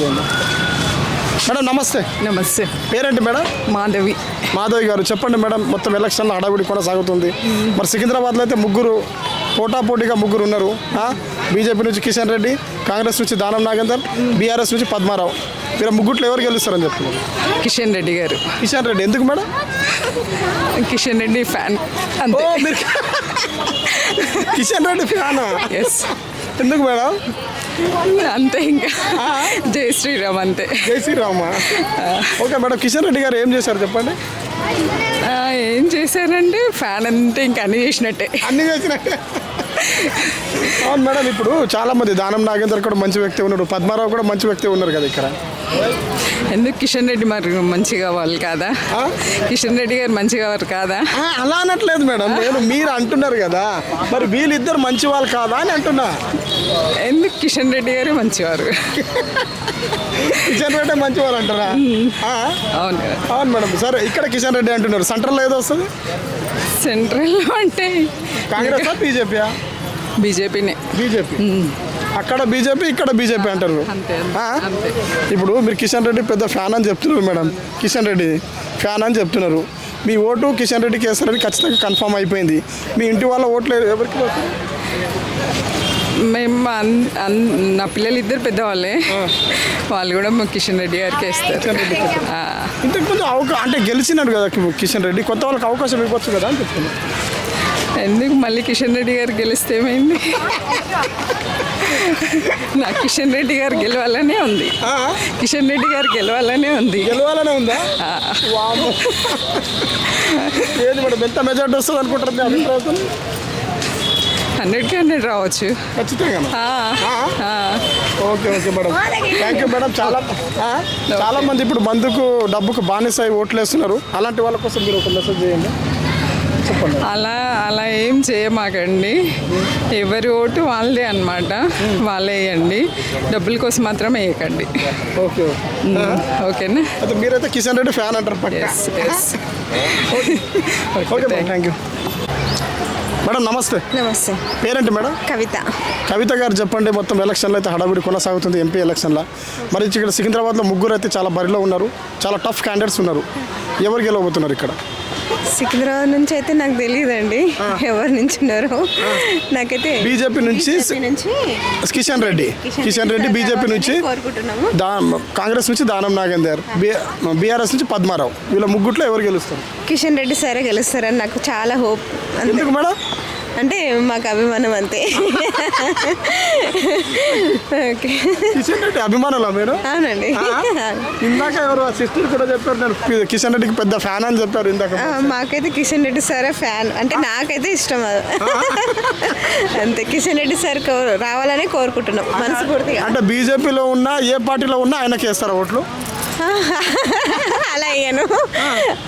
చేయండి మేడం నమస్తే. నమస్తే. పేరేంటి మేడం? మాధవి. మాధవి గారు చెప్పండి మేడం మొత్తం ఎలక్షన్లో హడావిడి కొనసాగుతుంది. మరి సికింద్రాబాద్లో అయితే ముగ్గురు పోటాపోటీగా ముగ్గురు ఉన్నారు? బీజేపీ నుంచి కిషన్ రెడ్డి కాంగ్రెస్ నుంచి దానం నాగేందర్ బీఆర్ఎస్ నుంచి పద్మారావు. మీరు ముగ్గుట్లో ఎవరు గెలుస్తారని చెప్తున్నారు? కిషన్ రెడ్డి గారు. కిషన్ రెడ్డి. ఎందుకు మేడం? కిషన్ రెడ్డి ఫ్యాన్. మీరు కిషన్ రెడ్డి ఫ్యానా? ఎస్ ఎందుకు మేడం? అంతే ఇంకా. జై శ్రీరామ్ అంతే. జై శ్రీరామ? ఓకే మేడం కిషన్ రెడ్డి గారు ఏం చేశారు చెప్పండి? ఏం చేశారంటే ఫ్యాన్ అంతే ఇంకా అన్ని చేసినట్టే. అన్ని చేసినట్టే. అవును మేడం ఇప్పుడు చాలా మంది దానం నాగేందర్ కూడా మంచి వ్యక్తి ఉన్నాడు పద్మారావు కూడా మంచి వ్యక్తి ఉన్నారు కదా ఇక్కడ. ఎందుకు కిషన్ రెడ్డి మరి మంచిగా వాళ్ళు కాదా? కిషన్ రెడ్డి గారు మంచిగా వారు కాదా? అలా అనట్లేదు మేడం. నేను మీరు అంటున్నారు కదా. మరి వీళ్ళిద్దరు మంచి వాళ్ళు కాదా అని అంటున్నా. ఎందుకు కిషన్ రెడ్డి గారు మంచివారు? కిషన్ రెడ్డి మంచి వాళ్ళు అంటారా? అవును అవును మేడం. సరే ఇక్కడ కిషన్ రెడ్డి అంటున్నారు. సెంట్రల్లో ఏదో వస్తుంది? సెంట్రల్లో అంటే కాంగ్రెస్ బీజేపీయా? బీజేపీనే. బీజేపీ. అక్కడ బీజేపీ ఇక్కడ బీజేపీ అంటారు. ఇప్పుడు మీరు కిషన్ రెడ్డి పెద్ద ఫ్యాన్ అని చెప్తున్నారు మేడం. కిషన్ రెడ్డి ఫ్యాన్ అని చెప్తున్నారు. మీ ఓటు కిషన్ రెడ్డికి వేస్తారని ఖచ్చితంగా కన్ఫర్మ్ అయిపోయింది. మీ ఇంటి వాళ్ళ ఓట్లు ఎవరికి? మేము నా పిల్లలు ఇద్దరు పెద్దవాళ్ళే. వాళ్ళు కూడా మా కిషన్ రెడ్డి గారికి వేస్తారు. ఆ, ఇంతకు ముందు అవకా అంటే గెలిచినాడు కదా కిషన్ రెడ్డి కొత్త వాళ్ళకి అవకాశం ఇవ్వచ్చు కదా అని చెప్తున్నా ఎందుకు మళ్ళీ కిషన్ రెడ్డి గారు గెలిస్తే ఏమైంది? నా కిషన్ రెడ్డి గారు గెలవాలనే ఉంది? కిషన్ రెడ్డి గారు గెలవాలనే ఉంది. గెలవాలనే ఉందా. ఏది మేడం ఎంత మెజార్టీ వస్తుంది అనుకుంటారు మీ అభిప్రాయం? హండ్రెడ్కి హండ్రెడ్ రావచ్చు. ఖచ్చితంగా. Okay okay madam. Thank you madam. చాలా? చాలా మంది ఇప్పుడు మందుకు డబ్బుకు బానిసై ఓట్లు వేస్తున్నారు అలాంటి వాళ్ళ కోసం మీరు ఒక మెసేజ్ చేయండి. అలా అలా ఏం చేయమాకండి. ఎవరి ఓటు వాళ్ళదే అనమాట వాళ్ళే వేయండి. డబ్బుల కోసం మాత్రం వేయకండి. Okay okay. ఓకేనా? అయితే మీరైతే కిషన్ రెడ్డి ఫ్యాన్ అంటారు పక్క? Yes yes okay. Madam thank you madam నమస్తే. నమస్తే. పేరేంటి మేడం? కవిత. కవిత గారు చెప్పండి మొత్తం ఎలక్షన్లో అయితే హడావిడి కొనసాగుతుంది ఎంపీ ఎలక్షన్లో. మరి ఇక్కడ సికింద్రాబాద్లో ముగ్గురు అయితే చాలా బరిలో ఉన్నారు. చాలా టఫ్ క్యాండిడేట్స్ ఉన్నారు. ఎవరు గెలవబోతున్నారు ఇక్కడ? సికింద్రాబాద్ నుంచి అయితే నాకు తెలియదండి ఎవరు నుంచి ఉన్నారో. నాకైతే బీజేపీ నుంచి కిషన్ రెడ్డి. కిషన్ రెడ్డి బీజేపీ నుంచి కాంగ్రెస్ నుంచి దానం నాగేందర్. బీఆర్ఎస్ నుంచి పద్మారావు. వీళ్ళ ముగ్గుట్లో ఎవరు గెలుస్తారు? కిషన్ రెడ్డి సరే గెలుస్తారని నాకు చాలా హోప్. ఎందుకు మేడం? అంటే మాకు అభిమానం అంతే. ఓకే. కిషన్ రెడ్డి అభిమానులా మీరు? అవునండి. ఇందాక ఎవరు సిస్టర్ కూడా చెప్పారు నేను కిషన్ రెడ్డికి పెద్ద ఫ్యాన్ అని చెప్పారు ఇందాక. మాకైతే కిషన్ రెడ్డి సారే ఫ్యాన్. అంటే నాకైతే ఇష్టం అది. అంతే కిషన్ రెడ్డి సార్ రావాలని కోరుకుంటున్నాం మనస్ఫూర్తిగా. అంటే బీజేపీలో ఉన్నా ఏ పార్టీలో ఉన్నా ఆయనకి వేస్తారా ఓట్లు? అలా అయ్యాను.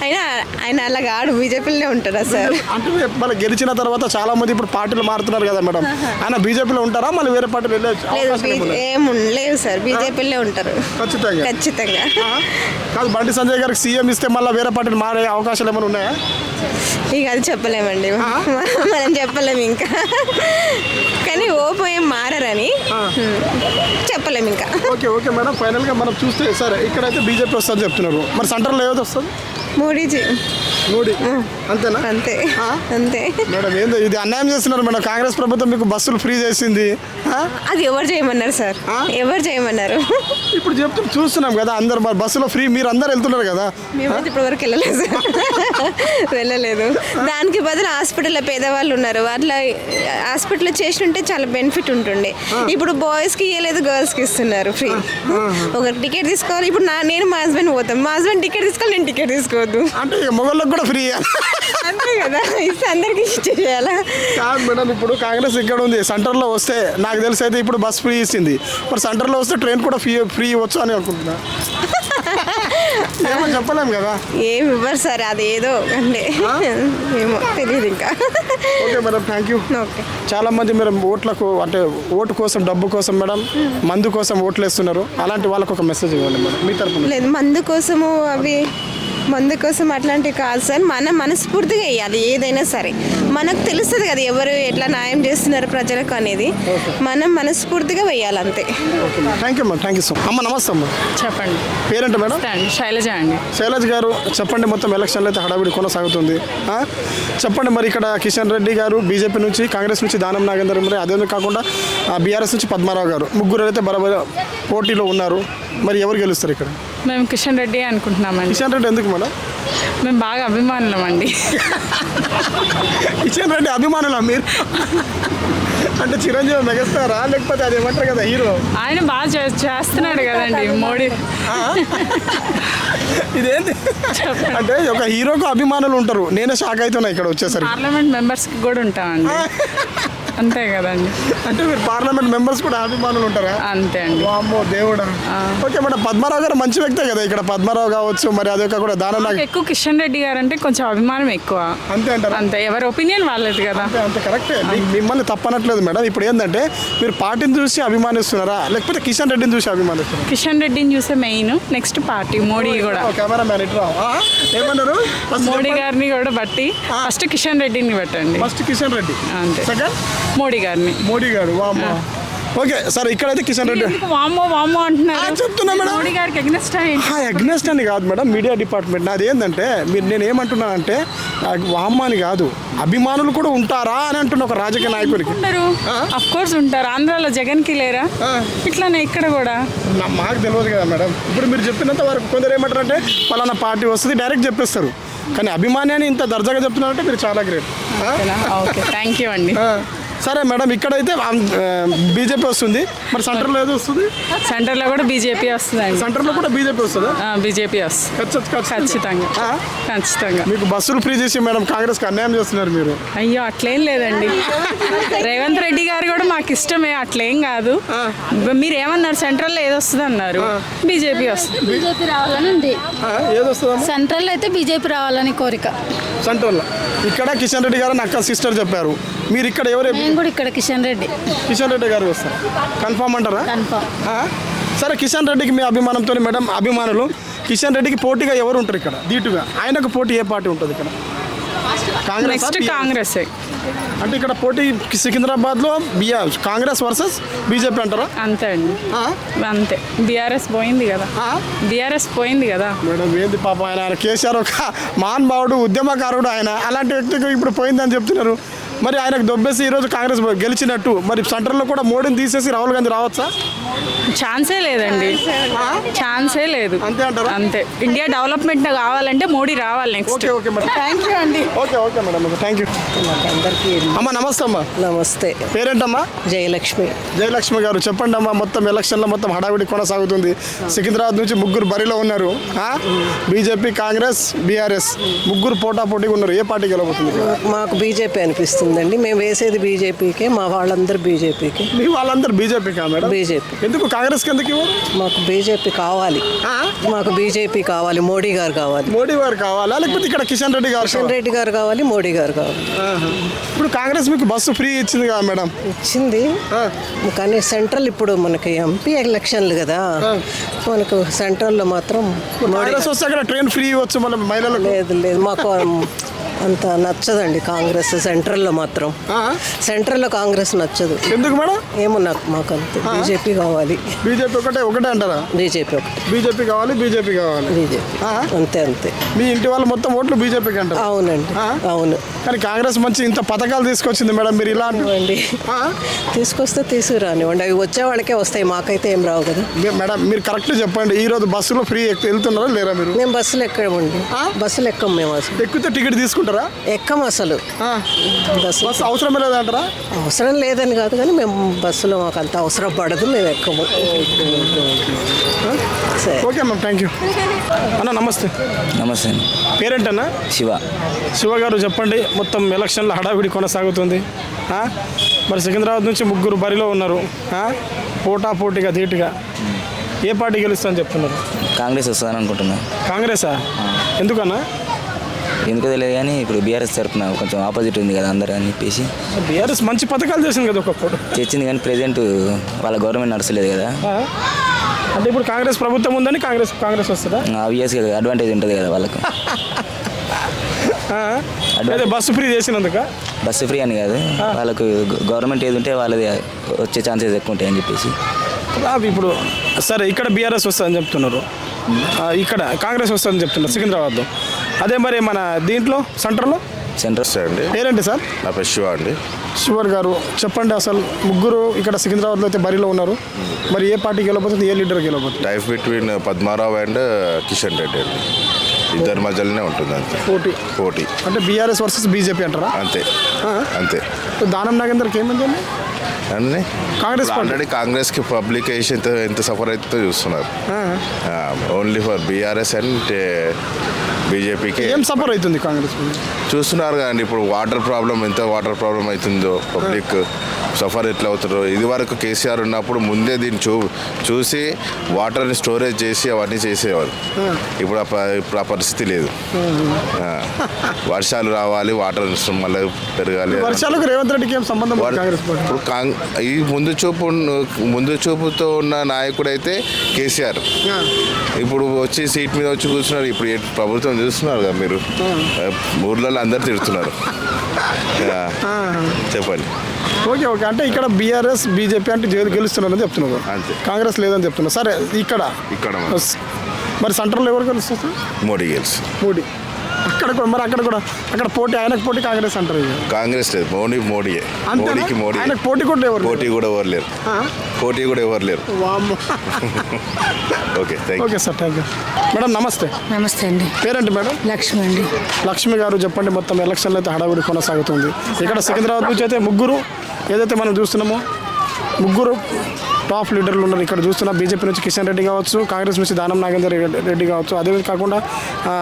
అయినా ఆయన అలా కాడు బీజేపీలోనే ఉంటారా సార్? అంటే మళ్ళీ గెలిచిన తర్వాత చాలా మంది ఇప్పుడు పార్టీలు మారుతున్నారు కదా మేడం. ఆయన బీజేపీలో ఉంటారా? మళ్ళీ వేరే పార్టీలు లేదు? ఏం లేదు సార్ బీజేపీలోనే ఉంటారు. ఖచ్చితంగా. ఖచ్చితంగా? కాదు బండి సంజయ్ గారికి సీఎం ఇస్తే మళ్ళీ వేరే పార్టీలు మారే అవకాశాలు ఏమైనా ఉన్నాయా? ఇక అది చెప్పలేమండి. మనం చెప్పలేము ఇంకా. ఓపో ఏం మారని చెప్పలేము ఇంకా. Okay okay madam. ఫైనల్గా మనం చూస్తే సరే ఇక్కడైతే బీజేపీ వస్తుంది చెప్తున్నారు. మరి సెంటర్లో ఏది వస్తుంది? మోడీజీ. మోడీ. అంతేనా? అంతే? అంతే. మేడం ఏందో ఇది అన్యాయం చేస్తున్నారు మేడం? కాంగ్రెస్ ప్రభుత్వం మీకు బస్సులు ఫ్రీ చేసింది? అది ఎవరు చేయమన్నారు సార్? ఎవరు చేయమన్నారు? ఇప్పుడు చెప్తూ చూస్తున్నాం కదా అందరు మరి బస్సులో ఫ్రీ మీరు అందరు వెళ్తున్నారు కదా. మేమైతే ఇప్పటి వరకు వెళ్ళలేదు సార్. వెళ్ళలేదు. దానికి బదులు హాస్పిటల్లో పేదవాళ్ళు ఉన్నారు. అట్లా హాస్పిటల్లో చేసినుంటే చాలా బెనిఫిట్ ఉంటుండే. ఇప్పుడు బాయ్స్కి ఇవ్వలేదు గర్ల్స్కి ఇస్తున్నారు ఫ్రీ. ఒక టికెట్ తీసుకోవాలి. ఇప్పుడు నా నేను మా హస్బెండ్ పోతాం. మా హస్బెండ్ టికెట్ తీసుకోవాలి నేను టికెట్ తీసుకోవద్దు అంటే మొగళ్ళకి కూడా ఫ్రీ అంతే కదా ఇస్తే అందరికి ఇచ్చేయాలా కాదు మేడం ఇప్పుడు కాంగ్రెస్ ఇక్కడ ఉంది సెంటర్లో వస్తే నాకు తెలిసి అయితే ఇప్పుడు బస్ ఫ్రీ ఇచ్చింది. మరి సెంటర్లో వస్తే ట్రైన్ కూడా ఫ్రీ ఫ్రీ ఇవ్వచ్చు అని అనుకుంటున్నా. ఏమో చెప్పలేం కదా. ఏమి ఇవ్వరు సార్ అది ఏదో అంటే ఏమో తెలియదు ఇంకా. Okay madam thank you okay. చాలా మంది మీరు ఓట్లకు అంటే ఓటు కోసం డబ్బు కోసం మేడం మందు కోసం ఓట్లు వేస్తున్నారు అలాంటి వాళ్ళకు ఒక మెసేజ్ ఇవ్వండి మేడం మీ తరపున. లేదు మందు కోసము అవి మందు కోసం అట్లాంటివి కాదు సార్ మనం మనస్ఫూర్తిగా వేయాలి ఏదైనా సరే. మనకు తెలుస్తుంది కదా ఎవరు ఎట్లా న్యాయం చేస్తున్నారు ప్రజలకు అనేది. మనం మనస్ఫూర్తిగా వేయాలి అంతే thank you thank you so అమ్మ నమస్తే అమ్మ. చెప్పండి. పేరేంట మేడం? శైలజ అండి. శైలజ్ గారు చెప్పండి మొత్తం ఎలక్షన్లు అయితే హడావిడి కొనసాగుతుంది? చెప్పండి మరి ఇక్కడ కిషన్ రెడ్డి గారు బీజేపీ నుంచి కాంగ్రెస్ నుంచి దానం నాగేందర్ మరి అదే కాకుండా బీఆర్ఎస్ నుంచి పద్మారావు గారు. ముగ్గురు అయితే బరాబర్ పోటీలో ఉన్నారు. మరి ఎవరు గెలుస్తారు ఇక్కడ? మేము కిషన్ రెడ్డి అనుకుంటున్నామండి. కిషన్ రెడ్డి ఎందుకు మేడం? మేము బాగా అభిమానులం అండి కిషన్ రెడ్డి అభిమానులా మీరు? అంటే చిరంజీవి మెగస్తారా లేకపోతే అది ఏమంటారు కదా హీరో? ఆయన బాగా చే- చేస్తున్నాడు కదండి మోడీ. ఇదేంటి అంటే ఒక హీరోకు అభిమానులు ఉంటారు. నేనే షాక్ అవుతున్నా ఇక్కడ వచ్చేసరికి. పార్లమెంట్ మెంబర్స్కి కూడా ఉంటామండి. అంతే కదండి. అంటే మీరు పార్లమెంట్ మెంబర్స్ కూడా అభిమానులు ఉంటారా? అంతే అండి. వామ్మో దేవుడా. ఓకే మేడం పద్మారావు గారు మంచి వ్యక్తే కదా ఇక్కడ. పద్మారావు కావచ్చు మరి అదే కూడా దానం నాకు ఎక్కువ కిషన్ రెడ్డి గారు అంటే కొంచెం అభిమానం ఎక్కువ. అంతే అంటారా? అంతే ఎవరి ఒపీనియన్ వాళ్ళది కదా. అంతే కరెక్టే. మిమ్మల్ని తప్పనట్లేదు మేడం. ఇప్పుడు ఏంటంటే మీరు పార్టీని చూసి అభిమానిస్తున్నారా? లేకపోతే కిషన్ రెడ్డిని చూసి అభిమానిస్తున్నారా? కిషన్ రెడ్డిని చూసే మెయిన్ నెక్స్ట్ పార్టీ మోడీ కూడా. కెమెరా మ్యాన్ ఇట్రా ఏమన్నారు? మోడీ గారిని కూడా బట్టి ఫస్ట్ కిషన్ రెడ్డిని పెట్టండి. ఫస్ట్ కిషన్ రెడ్డి. అంతే. సెకండ్ మోడీ గారిని. మోడీ గారు వామ్మో. ఓకే సరే ఇక్కడైతే కిషన్ రెడ్డి. వామ్మో వామ్మో అంటున్నారు? చెప్తున్నా మేడం. మోడీ గారికి ఎగ్నెస్ట్ అగ్నెస్ట్ అని కాదు మేడం మీడియా డిపార్ట్మెంట్. నాది ఏంటంటే మీరు నేను ఏమంటున్నానంటే వామ్మ అని కాదు. అభిమానులు కూడా ఉంటారా అని అంటున్న ఒక రాజకీయ నాయకుడికి. ఉంటారు? అఫ్ కోర్స్ ఉంటారు. ఆంధ్రాలో జగన్కి లేరా. ఇట్లానే ఇక్కడ కూడా. మాకు తెలియదు కదా మేడం. ఇప్పుడు మీరు చెప్పినంత వరకు కొందరు ఏమంటారంటే పలానా పార్టీ వస్తుంది డైరెక్ట్ చెప్పేస్తారు. కానీ అభిమాని అని ఇంత దర్జాగా చెప్తున్నారంటే మీరు చాలా గ్రేట్. ఓకే థ్యాంక్ యూ అండి. సరే మేడం ఇక్కడైతే బీజేపీ వస్తుంది. మరి సెంటర్లో ఏదో వస్తుంది? సెంటర్లో కూడా బీజేపీ వస్తుందండి. సెంటర్లో కూడా బీజేపీ వస్తుందా? బీజేపీ వస్తుంది ఖచ్చిత- ఖచ్చితంగా. ఖచ్చితంగా. మీకు బస్సులు ఫ్రీ చేసి మేడం కాంగ్రెస్కి అన్యాయం చేస్తున్నారు మీరు. అయ్యో అట్లేం లేదండి. రేవంత్ రెడ్డి గారు కూడా మాకు ఇష్టమే అట్లేం కాదు. మీరు ఏమన్నారు సెంట్రల్లో ఏది వస్తుంది అన్నారు? బీజేపీ వస్తుంది బీజేపీ రావాలని ఉంది. ఆ, ఏది వస్తుందమ్మా? సెంట్రల్ అయితే బీజేపీ రావాలని కోరిక. సెంట్రల్లో. ఇక్కడ కిషన్ రెడ్డి గారు అక్క సిస్టర్ చెప్పారు. మీరు ఇక్కడ ఎవరు? నేను కూడా ఇక్కడ కిషన్ రెడ్డి. కిషన్ రెడ్డి గారు వస్తారు. కన్ఫామ్ అంటారా? సరే కిషన్ రెడ్డికి మీ అభిమానంతో మేడం అభిమానులు. కిషన్ రెడ్డికి పోటీగా ఎవరు ఉంటారు ఇక్కడ? ధీటుగా ఆయనకు పోటీ ఏ పార్టీ ఉంటుంది ఇక్కడ? కాంగ్రెస్ కాంగ్రెస్ అంటే ఇక్కడ పోటీ సికింద్రాబాద్లో బిఆర్. కాంగ్రెస్ వర్సెస్ బీజేపీ అంటారా? అంతే అండి? అంతే. బీఆర్ఎస్ పోయింది కదా? బీఆర్ఎస్ పోయింది కదా. మేడం ఏంది పాప ఆయన? ఆయన కేసీఆర్ ఒక మహానుభావుడు ఉద్యమకారుడు ఆయన. అలాంటి వ్యక్తికి ఇప్పుడు పోయిందని చెప్తున్నారు. మరి ఆయనకు దొబ్బేసి ఈరోజు కాంగ్రెస్ గెలిచినట్టు. మరి సెంటర్లో కూడా మోడీని తీసేసి రాహుల్ గాంధీ రావచ్చా? ఛాన్సే లేదండి. ఛాన్సే లేదు. అంతే అంటారా? అంతే. ఇండియా డెవలప్మెంట్ కావాలంటే మోడీ రావాలి next okay okay madam. Thank you అండి. Okay okay madam. Thank you అందరికీ అమ్మ నమస్తే అమ్మా. నమస్తే. పేరేంటమ్మా? జయలక్ష్మి. జయలక్ష్మి గారు చెప్పండి అమ్మా మొత్తం ఎలక్షన్లో మొత్తం హడావిడి కొనసాగుతుంది. సికింద్రాబాద్ నుంచి ముగ్గురు బరిలో ఉన్నారు. BJP Congress BRS. ముగ్గురు పోటా పోటీగా ఉన్నారు. ఏ పార్టీ గెలబోతుంది మాకు బీజేపీ అనిపిస్తుందండి మేము వేసేది బీజేపీకే మా వాళ్ళందరూ బీజేపీకి. మీ వాళ్ళందరూ బీజేపీ కా మేడం? బీజేపీ. ఎందుకు కాంగ్రెస్ ఎందుకు ఇవ్వరు? మాకు బీజేపీ కావాలి? మాకు బీజేపీ కావాలి మోడీ గారు కావాలి. మోడీ గారు కావాలా? లేకపోతే ఇక్కడ కిషన్ రెడ్డి గారు కిషన్? రెడ్డి గారు కావాలి మోడీ గారు కావాలి. ఇప్పుడు కాంగ్రెస్ మీకు బస్సు ఫ్రీ ఇచ్చింది కదా మేడం? ఇచ్చింది. కానీ సెంట్రల్ ఇప్పుడు మనకి ఎంపీ ఎలక్షన్లు కదా. మనకు సెంట్రల్లో మాత్రం మోడీ వస్తే అక్కడ ట్రైన్ ఫ్రీ ఇవ్వచ్చు మన మహిళలకు? లేదు లేదు. మాకు అంత నచ్చదండి కాంగ్రెస్ సెంట్రల్లో మాత్రం? సెంట్రల్లో కాంగ్రెస్ నచ్చదు. ఎందుకు మేడం? ఏమో నాకు మాకు అంతే. బీజేపీ కావాలి. బీజేపీ ఒకటే ఒకటే అంటారా? బీజేపీ ఒకటి. బీజేపీ కావాలి బీజేపీ కావాలి. బీజేపీ? అంతే అంతే. మీ ఇంటి వాళ్ళు మొత్తం ఓట్లు బీజేపీకి అంటారు. అవునండి? అవును. కానీ కాంగ్రెస్ మంచి ఇంత పథకాలు తీసుకొచ్చింది మేడం మీరు ఇలా అండి? తీసుకొస్తే తీసుకురానివ్వండి. అవి వచ్చే వాళ్ళకే వస్తాయి. మాకైతే ఏం రావు కదా. మేడం మీరు కరెక్ట్ చెప్పండి. ఈ రోజు బస్సులో ఫ్రీ వెళ్తున్నారా లేరా మీరు? మేము బస్సులు ఎక్కమండి. ఆ? బస్సులు ఎక్కం మేము అసలు. ఎక్కితే టికెట్ తీసుకుంటారా ఎక్కం అసలు. బస్సు బస్సు అవసరమే లేదంటారా అవసరం లేదని కాదు కానీ మేము బస్సులో మాకు అంత అవసరం పడదు మేము ఎక్కము. సరే. ఓకే మ్యామ్ థ్యాంక్ యూ అన్న నమస్తే. నమస్తే. అండి పేరేంటన్నా? శివ. శివ గారు చెప్పండి మొత్తం ఎలక్షన్ల హడావిడి కొనసాగుతుంది. ఆ? మరి సికింద్రాబాద్ నుంచి ముగ్గురు బరిలో ఉన్నారు. ఆ? పోటా పోటీగా ధీటుగా. ఏ పార్టీ గెలుస్తుందని చెప్తున్నారు? కాంగ్రెస్ వస్తుందని అనుకుంటున్నాను కాంగ్రెసా? ఎందుకన్నా? ఎందుకో తెలియదు కానీ ఇప్పుడు బీఆర్ఎస్ తరఫున కొంచెం ఆపోజిట్ ఉంది కదా అందరూ అని చెప్పేసి. బీఆర్ఎస్ మంచి పథకాలు చేసింది కదా ఒకప్పుడు. తెచ్చింది కానీ ప్రెజెంట్ వాళ్ళ గవర్నమెంట్ నడచలేదు కదా? అంటే ఇప్పుడు కాంగ్రెస్ ప్రభుత్వం ఉందని కాంగ్రెస్ కాంగ్రెస్ వస్తుందా? ఆబ్వియస్గా అడ్వాంటేజ్ ఉంటుంది కదా వాళ్ళకు. అదే బస్సు ఫ్రీ చేసినందుక? బస్సు ఫ్రీ అని కాదు. వాళ్ళకు గవర్నమెంట్ ఏది ఉంటే వాళ్ళది వచ్చే ఛాన్సెస్ ఎక్కువ ఉంటాయని చెప్పేసి. ఇప్పుడు సరే ఇక్కడ బీఆర్ఎస్ వస్తుందని చెప్తున్నారు. ఇక్కడ కాంగ్రెస్ వస్తుందని చెప్తున్నారు సికింద్రాబాద్లో. అదే మరి మన దీంట్లో సెంటర్లో? సెంటర్ అండి. పేరేంటి సార్? నా పేరు శివ అండి. శివర్ గారు చెప్పండి అసలు ముగ్గురు ఇక్కడ సికింద్రాబాద్లో అయితే బరిలో ఉన్నారు. మరి ఏ పార్టీకి వెళ్ళబోతుంది ఏ లీడర్కి వెళ్ళబోతుంది tight between Padmarao and Kishan Reddy అండి. ఇద్దరి మధ్యలోనే ఉంటుంది అంతే. పోటీ. పోటీ. అంటే బీఆర్ఎస్ వర్సెస్ బీజేపీ అంటారా? అంతే. అంతే. దానం నాగేందర్కి ఏమైంది అండి కాంగ్రెస్. ఆల్రెడీ కాంగ్రెస్కి పబ్లిక్ ఎంత ఎంత సఫర్ అవుతుందో చూస్తున్నారు. ఓన్లీ ఫర్ బీఆర్ఎస్ అండ్ బీజేపీకి ఏం సఫర్ అవుతుంది కాంగ్రెస్ చూస్తున్నారు కదండి ఇప్పుడు వాటర్ ప్రాబ్లం ఎంత వాటర్ ప్రాబ్లం అవుతుందో పబ్లిక్. సఫర్ ఎట్లా అవుతారో. ఇది వరకు కేసీఆర్ ఉన్నప్పుడు ముందే దీన్ని చూ చూసి వాటర్ని స్టోరేజ్ చేసి అవన్నీ చేసేవారు. ఇప్పుడు ఇప్పుడు ఆ పరిస్థితి లేదు. వర్షాలు రావాలి వాటర్ మళ్ళీ పెరగాలి. వర్షాలకు రేవంత్ రెడ్డికి ఏం సంబంధం ఇప్పుడు కాంగ్ ఈ ముందు చూపు ముందు చూపుతో ఉన్న నాయకుడు అయితే కేసీఆర్ ఇప్పుడు వచ్చి సీట్ మీద వచ్చి కూర్చున్నారు ఇప్పుడు ప్రభుత్వం చూస్తున్నారు కదా మీరు? ఊర్లలో అందరు తిడుతున్నారు. చెప్పండి. Okay okay. అంటే ఇక్కడ బీఆర్ఎస్ బీజేపీ అంటే గెలు- గెలుస్తున్నారని చెప్తున్నారు. కాంగ్రెస్ లేదని చెప్తున్నారు. సరే ఇక్కడ. ఇక్కడ మరి. సెంటర్లో ఎవరు గెలుస్తారు? మోడీ గెలుసు మోడీ. అక్కడ కూడా మరి అక్కడ కూడా. అక్కడ పోటీ ఆయనకు పోటీ కాంగ్రెస్ అంటారు ఇక. కాంగ్రెస్ లేదు మోడీ మోడీయే. అంతేనా? మోడీకి మోడీ ఆయనకు పోటీ కూడా ఎవరు పోటీ కూడా ఎవరు లేరు. ఆ? పోటీ కూడా ఎవరు లేరు. వామ్మో. Okay thank okay sir thank you madam నమస్తే. నమస్తే అండి. పేరేంటి మేడం? లక్ష్మి అండి. లక్ష్మి గారు చెప్పండి మొత్తం ఎలక్షన్లు అయితే హడావిడి కొనసాగుతుంది. ఇక్కడ సికింద్రాబాద్ నుంచి అయితే ముగ్గురు ఏదైతే మనం చూస్తున్నామో ముగ్గురు టాప్ లీడర్లు ఉన్నారు. ఇక్కడ చూస్తున్న బీజేపీ నుంచి కిషన్ రెడ్డి కావచ్చు కాంగ్రెస్ నుంచి దానం నాగేందర్ రెడ్డి కావచ్చు. అదే కాకుండా ఆ,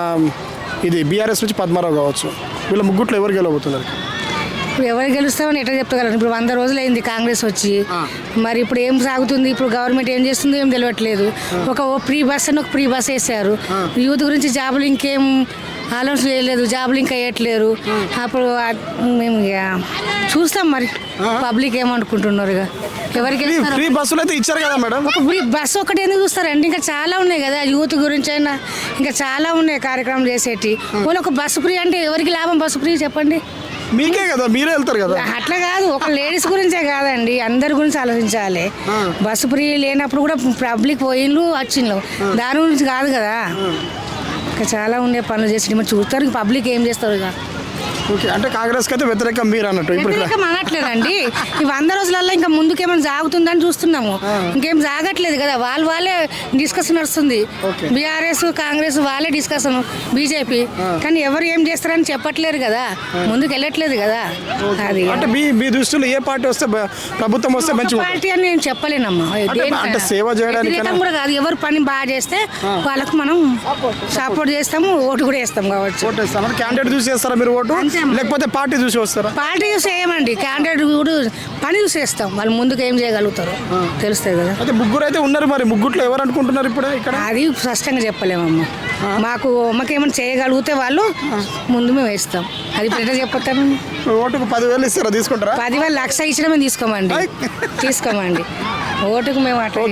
ఇది బీఆర్ఎస్ నుంచి పద్మారావు కావచ్చు. వీళ్ళ ముగ్గుట్లో ఎవరు గెలవబోతున్నారు? ఇప్పుడు ఎవరు గెలుస్తామని ఎట్లా చెప్తగలను ఇప్పుడు వంద రోజులు అయింది కాంగ్రెస్ వచ్చి. మరి ఇప్పుడు ఏం సాగుతుంది? ఇప్పుడు గవర్నమెంట్ ఏం చేస్తుందో ఏం తెలియట్లేదు ఒక ఓ ఫ్రీ బస్ అని ఒక ఫ్రీ బస్ వేసారు యూత్ గురించి జాబులు ఇంకేం ఆలోచన చేయలేదు. జాబులు ఇంకా వేయట్లేరు. అప్పుడు మేము ఇక చూస్తాం మరి. పబ్లిక్ ఏమనుకుంటున్నారు ఇక? ఎవరికి ఫ్రీ వేస్తారో. ఫ్రీ బస్సులు అయితే ఇచ్చారు కదా మేడం? ఒక ఫ్రీ బస్సు ఒకటి ఎందుకు చూస్తారండి ఇంకా చాలా ఉన్నాయి కదా. యూత్ గురించి అయినా ఇంకా చాలా ఉన్నాయి కార్యక్రమం చేసేటి. పోనీ ఒక బస్సు ఫ్రీ అంటే ఎవరికి లాభం? బస్సు ఫ్రీ చెప్పండి. మీకే కదా మీరే వెళ్తారు కదా? అట్లా కాదు ఒక లేడీస్ గురించే కాదండి అందరి గురించి ఆలోచించాలి. బస్సు ఫ్రీ లేనప్పుడు కూడా పబ్లిక్ పోయిండ్రు వచ్చిండ్రు దాని గురించి కాదు కదా? ఇంకా చాలా ఉండే పనులు చేసి మరి చూస్తారు పబ్లిక్ ఏం చేస్తారు ఇక? ఓకే అంటే కాంగ్రెస్కి అయితే వ్యతిరేకం మీరు అన్నట్టు ఇప్పుడు ఇక్కడ వ్యతిరేకం అనట్లేదండి. ఈ వంద రోజులలో ఇంకా ముందుకేమైనా జాగుతుందని చూస్తున్నాము. ఇంకేం జాగట్లేదు కదా వాళ్ళు వాళ్ళే డిస్కషన్ నడుస్తుంది. Okay. బీఆర్ఎస్ కాంగ్రెస్ వాళ్ళే డిస్కషన్ బీజేపీ. కానీ ఎవరు ఏం చేస్తారని చెప్పట్లేరు కదా ముందుకు వెళ్ళట్లేదు కదా. అది. అంటే మీ మీ దృష్టిలో ఏ పార్టీ వస్తే బ- ప్రభుత్వం వస్తే ఉంటుంది? పార్టీ అని నేను చెప్పలేనమ్మా. దేనికైనా. అంటే సేవ చేయడానికైనా- వ్యతిరేకం కూడా కాదు. ఎవరు పని బాగా చేస్తే వాళ్ళకు మనం సపోర్ట్. చేస్తాము ఓటు కూడా వేస్తాం కావచ్చు. ఓటు వేస్తారా అంటే క్యాండిడేట్ చూసి వేస్తారా మీరు ఓటు? అంతే. లేకపోతే పార్టీ చూసి వస్తారా? పార్టీ చూసి వేయమండి క్యాండిడేట్ కూడా పని చూసి వేస్తాం వాళ్ళు ముందుకు ఏం చేయగలుగుతారు తెలుస్తుంది కదా. అయితే ముగ్గురు అయితే ఉన్నారు మరి. ముగ్గురులో ఎవరు అనుకుంటున్నారు ఇప్పుడే ఇక్కడ? అది స్పష్టంగా చెప్పలేమమ్మా. మాకు అమ్మకేమైనా చేయగలిగితే వాళ్ళు ముందు మేము వేస్తాం. అది ఎట్లా చెప్పొస్తాను ఓటుకు పదివేలు ఇస్తారా తీసుకుంటారా? పదివేల లక్ష ఇచ్చిన మేము తీసుకోమండి తీసుకోమండి. ఓటుకు మేము అట్లా